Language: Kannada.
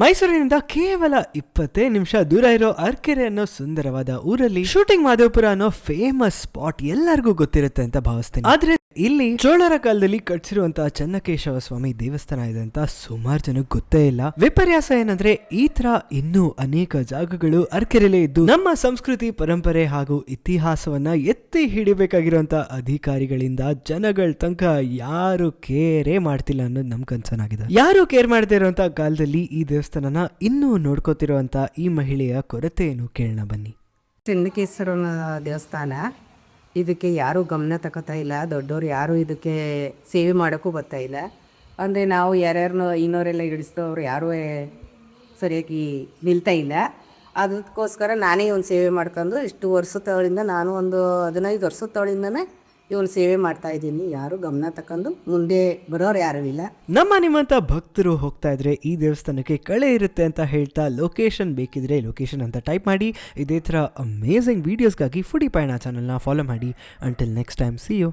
ಮೈಸೂರಿನಿಂದ ಕೇವಲ ಇಪ್ಪತ್ತೇ ನಿಮಿಷ ದೂರ ಇರೋ ಅರ್ಕೆರೆ ಅನ್ನೋ ಸುಂದರವಾದ ಊರಲ್ಲಿ ಶೂಟಿಂಗ್ ಮಾಧವಪುರ ಅನ್ನೋ ಫೇಮಸ್ ಸ್ಪಾಟ್ ಎಲ್ಲರಿಗೂ ಗೊತ್ತಿರುತ್ತೆ ಅಂತ ಭಾವಿಸ್ತೀನಿ. ಆದ್ರೆ ಇಲ್ಲಿ ಚೋಳರ ಕಾಲದಲ್ಲಿ ಕಟ್ಸಿರುವಂತಹ ಚನ್ನಕೇಶವ ಸ್ವಾಮಿ ದೇವಸ್ಥಾನ ಇದೆ ಅಂತ ಸುಮಾರು ಜನಕ್ಕೆ ಗೊತ್ತೇ ಇಲ್ಲ. ವಿಪರ್ಯಾಸ ಏನಂದ್ರೆ ಈ ತರ ಇನ್ನೂ ಅನೇಕ ಜಾಗಗಳು ಅರ್ಕೆರೆಲೆ ಇದ್ದು ನಮ್ಮ ಸಂಸ್ಕೃತಿ, ಪರಂಪರೆ ಹಾಗೂ ಇತಿಹಾಸವನ್ನ ಎತ್ತಿ ಹಿಡಿಬೇಕಾಗಿರುವಂತ ಅಧಿಕಾರಿಗಳಿಂದ ಜನಗಳ ತನಕ ಯಾರು ಕೇರೇ ಮಾಡ್ತಿಲ್ಲ ಅನ್ನೋದು ನಮ್ ಕನ್ಸನಾಗಿದೆ. ಯಾರು ಕೇರ್ ಮಾಡದೇ ಇರುವಂತ ಕಾಲದಲ್ಲಿ ಈ ದೇವಸ್ಥಾನನ ಇನ್ನೂ ನೋಡ್ಕೋತಿರುವಂತ ಈ ಮಹಿಳೆಯ ಕೊರತೆ ಏನು ಕೇಳೋಣ ಬನ್ನಿ. ಚನ್ನಕೇಶ್ವರ ದೇವಸ್ಥಾನ ಇದಕ್ಕೆ ಯಾರೂ ಗಮನ ತಗೋತಾ ಇಲ್ಲ, ದೊಡ್ಡವ್ರು ಯಾರೂ ಇದಕ್ಕೆ ಸೇವೆ ಮಾಡೋಕ್ಕೂ ಬರ್ತಾ ಇಲ್ಲ. ಅಂದರೆ ನಾವು ಯಾರ್ಯಾರನ್ನೋ ಇನ್ನೋರೆಲ್ಲ ಅವರು ಯಾರೂ ಸರಿಯಾಗಿ ನಿಲ್ತಾ ಇಲ್ಲ. ಅದಕ್ಕೋಸ್ಕರ ನಾನೇ ಒಂದು ಸೇವೆ ಮಾಡ್ಕೊಂಡು ಇಷ್ಟು ವರ್ಷದವಳಿಂದ ನಾನು ಒಂದು ಹದಿನೈದು ವರ್ಷದ ತವಳಿಂದನೇ ಇವನು ಸೇವೆ ಮಾಡ್ತಾ ಇದ್ದೀನಿ. ಯಾರು ಗಮನ ತಕೊಂಡು ಮುಂದೆ ಬರೋರು ಯಾರು ಇಲ್ಲ. ನಮ್ಮ ನಿಮ್ಮಂತ ಭಕ್ತರು ಹೋಗ್ತಾ ಇದ್ರೆ ಈ ದೇವಸ್ಥಾನಕ್ಕೆ ಕಳೆ ಇರುತ್ತೆ ಅಂತ ಹೇಳ್ತಾ ಲೊಕೇಶನ್ ಬೇಕಿದ್ರೆ ಲೊಕೇಶನ್ ಅಂತ ಟೈಪ್ ಮಾಡಿ. ಇದೇ ಥರ ಅಮೇಝಿಂಗ್ ವೀಡಿಯೋಸ್ಗಾಗಿ ಫುಡಿ ಪಯಣ ಚಾನಲ್ನ ಫಾಲೋ ಮಾಡಿ. Until next time see you